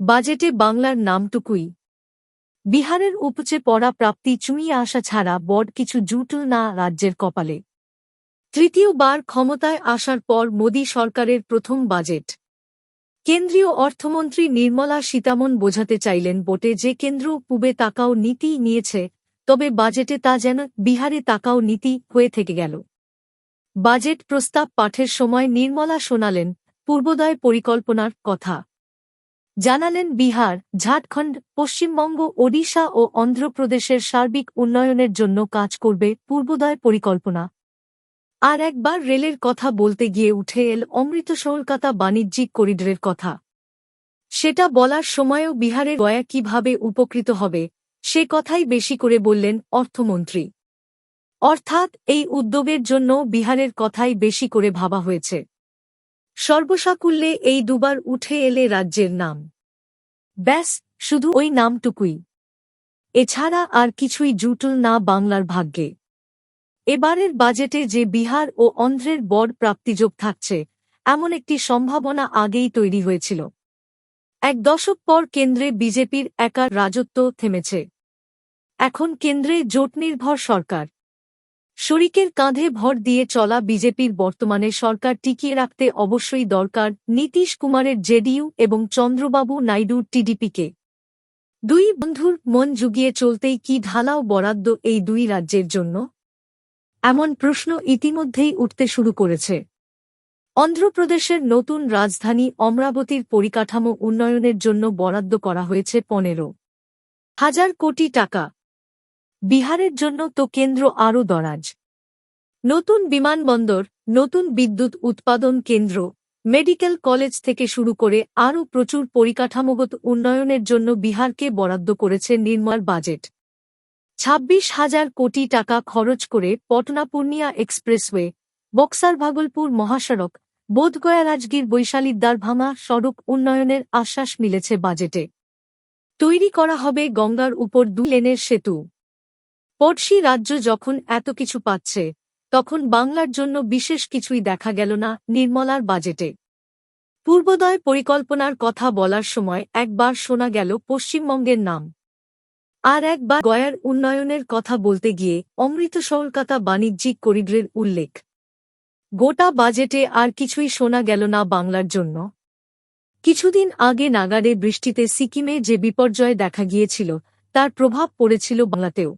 বাজেটে বাংলার নামটুকুই। বিহারের উপচে পড়া প্রাপ্তি চুঁইয়ে আসা ছাড়া বড় কিছু জুটল না রাজ্যের কপালে। তৃতীয়বার ক্ষমতায় আসার পর মোদী সরকারের প্রথম বাজেট। কেন্দ্রীয় অর্থমন্ত্রী নির্মলা সীতামন বোঝাতে চাইলেন বটে যে কেন্দ্র পূবে তাকাও নীতি নিয়েছে, তবে বাজেটে তা যেন বিহারে তাকাও নীতি হয়ে থেকে গেল। বাজেট প্রস্তাব পাঠের সময় নির্মলা শোনালেন পূর্বোদয় পরিকল্পনার কথা। জানালেন বিহার, ঝাড়খণ্ড, পশ্চিমবঙ্গ, ওডিশা ও অন্ধ্রপ্রদেশের সার্বিক উন্নয়নের জন্য কাজ করবে পূর্বোদয় পরিকল্পনা। আর একবার রেলের কথা বলতে গিয়ে উঠে এল অমৃত কলকাতা বাণিজ্যিক করিডোরের কথা। সেটা বলার সময়ও বিহারের গয়া কীভাবে উপকৃত হবে, সে কথাই বেশি করে বললেন অর্থমন্ত্রী। অর্থাৎ এই উদ্যোগের জন্য বিহারের কথাই বেশি করে ভাবা হয়েছে। সর্বসাকুল্যে এই দুবার উঠে এলে রাজ্যের নাম। ব্যাস, শুধু ওই নামটুকুই। এছাড়া আর কিছুই জুটল না বাংলার ভাগ্যে। এবারের বাজেটে যে বিহার ও অন্ধ্রের বড় প্রাপ্তিযোগ থাকছে, এমন একটি সম্ভাবনা আগেই তৈরি হয়েছিল। এক দশক পর কেন্দ্রে বিজেপির একার রাজত্ব থেমেছে। এখন কেন্দ্রে জোটনির্ভর সরকার। শরিকের কাঁধে ভর দিয়ে চলা বিজেপির বর্তমানে সরকার টিকিয়ে রাখতে অবশ্যই দরকার নীতিশ কুমারের জেডিইউ এবং চন্দ্রবাবু নাইডুর টিডিপিকে। দুই বন্ধুর মন জুগিয়ে চলতেই কি ঢালাও বরাদ্দ এই দুই রাজ্যের জন্য? এমন প্রশ্ন ইতিমধ্যেই উঠতে শুরু করেছে। অন্ধ্রপ্রদেশের নতুন রাজধানী অমরাবতীর পরিকাঠামো উন্নয়নের জন্য বরাদ্দ করা হয়েছে পনেরো হাজার কোটি টাকা। বিহারের জন্য তো কেন্দ্র আরও দরাজ। নতুন বিমানবন্দর, নতুন বিদ্যুৎ উৎপাদন কেন্দ্র, মেডিকেল কলেজ থেকে শুরু করে আরও প্রচুর পরিকাঠামোগত উন্নয়নের জন্য বিহারকে বরাদ্দ করেছে নির্মল বাজেট। ছাব্বিশ হাজার কোটি টাকা খরচ করে পটনা পূর্ণিয়া এক্সপ্রেসওয়ে, বক্সার ভাগলপুর মহাসড়ক, বোধগয়া রাজগীর বৈশালীর দ্বারভাঙা সড়ক উন্নয়নের আশ্বাস মিলেছে বাজেটে। তৈরি করা হবে গঙ্গার উপর দু লেনের সেতু। পড়শি রাজ্য যখন এত কিছু পাচ্ছে, তখন বাংলার জন্য বিশেষ কিছুই দেখা গেল না নির্মলার বাজেটে। পূর্বোদয় পরিকল্পনার কথা বলার সময় একবার শোনা গেল পশ্চিমবঙ্গের নাম। আর একবার গয়ার উন্নয়নের কথা বলতে গিয়ে অমৃত কলকাতা বাণিজ্যিক করিডোরের উল্লেখ। গোটা বাজেটে আর কিছুই শোনা গেল না বাংলার জন্য। কিছুদিন আগে নাগারে বৃষ্টিতে সিকিমে যে বিপর্যয় দেখা গিয়েছিল, তার প্রভাব পড়েছিল বাংলাতেও।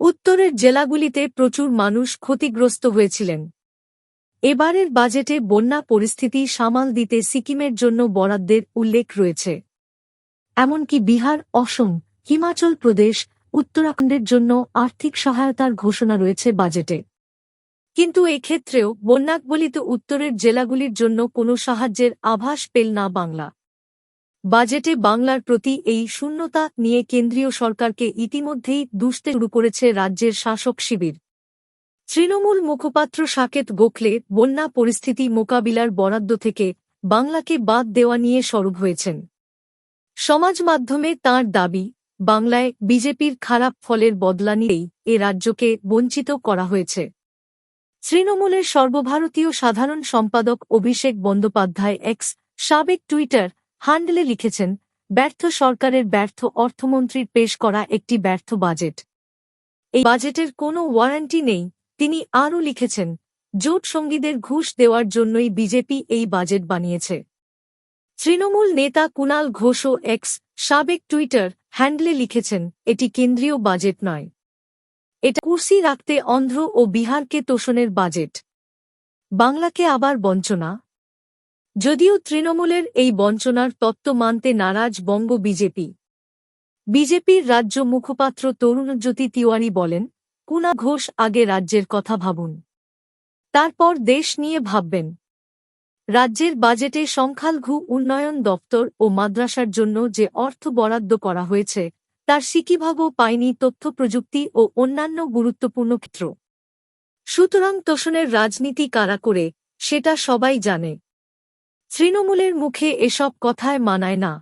উত্তরের জেলাগুলিতে প্রচুর মানুষ ক্ষতিগ্রস্ত হয়েছিলেন। এবারের বাজেটে বন্যা পরিস্থিতি সামাল দিতে সিকিমের জন্য বরাদ্দের উল্লেখ রয়েছে। এমনকি বিহার, অসম, হিমাচল প্রদেশ, উত্তরাখণ্ডের জন্য আর্থিক সহায়তার ঘোষণা রয়েছে বাজেটে। কিন্তু এক্ষেত্রেও বন্যাকবলিত উত্তরের জেলাগুলির জন্য কোনো সাহায্যের আভাস পেল না বাংলা। বাজেটে বাংলার প্রতি এই শূন্যতা নিয়ে কেন্দ্রীয় সরকারকে ইতিমধ্যেই দুষতে শুরু করেছে রাজ্যের শাসক শিবির। তৃণমূল মুখপাত্র সাকেত গোখলে বন্যা পরিস্থিতি মোকাবিলার বরাদ্দ থেকে বাংলাকে বাদ দেওয়া নিয়ে সরব হয়েছেন। সমাজ মাধ্যমে তাঁর দাবি, বাংলায় বিজেপির খারাপ ফলের বদলা নিয়েই এ রাজ্যকে বঞ্চিত করা হয়েছে। তৃণমূলের সর্বভারতীয় সাধারণ সম্পাদক অভিষেক বন্দ্যোপাধ্যায় এক্স সাবেক টুইটার হান্ডলে লিখেছেন, ব্যর্থ সরকারের ব্যর্থ অর্থমন্ত্রীর পেশ করা একটি ব্যর্থ বাজেট। এই বাজেটের কোনো ওয়ারেন্টি নেই। তিনি আরও লিখেছেন, জোট সঙ্গীদের ঘুষ দেওয়ার জন্যই বিজেপি এই বাজেট বানিয়েছে। তৃণমূল নেতা কুনাল ঘোষও এক্স সাবেক টুইটার হ্যান্ডলে লিখেছেন, এটি কেন্দ্রীয় বাজেট নয়। এটা কুর্সি রাখতে অন্ধ্র ও বিহারকে তোষণের বাজেট। বাংলাকে আবার বঞ্চনা। যদিও তৃণমূলের এই বঞ্চনার তত্ত্ব মানতে নারাজ বঙ্গ বিজেপি। বিজেপির রাজ্য মুখপাত্র তরুণজ্যোতি তিওয়ারি বলেন, কুনা ঘোষ আগে রাজ্যের কথা ভাবুন। তারপর দেশ নিয়ে ভাববেন। রাজ্যের বাজেটে সংখ্যালঘু উন্নয়ন দপ্তর ও মাদ্রাসার জন্য যে অর্থ বরাদ্দ করা হয়েছে, তার সিকিভাগও পায়নি তথ্য প্রযুক্তি ও অন্যান্য গুরুত্বপূর্ণ ক্ষেত্র। সুতরাং তোষণের রাজনীতি কারা করে, সেটা সবাই জানে। তৃণমূলের মুখে এসব কথায় মানায় না।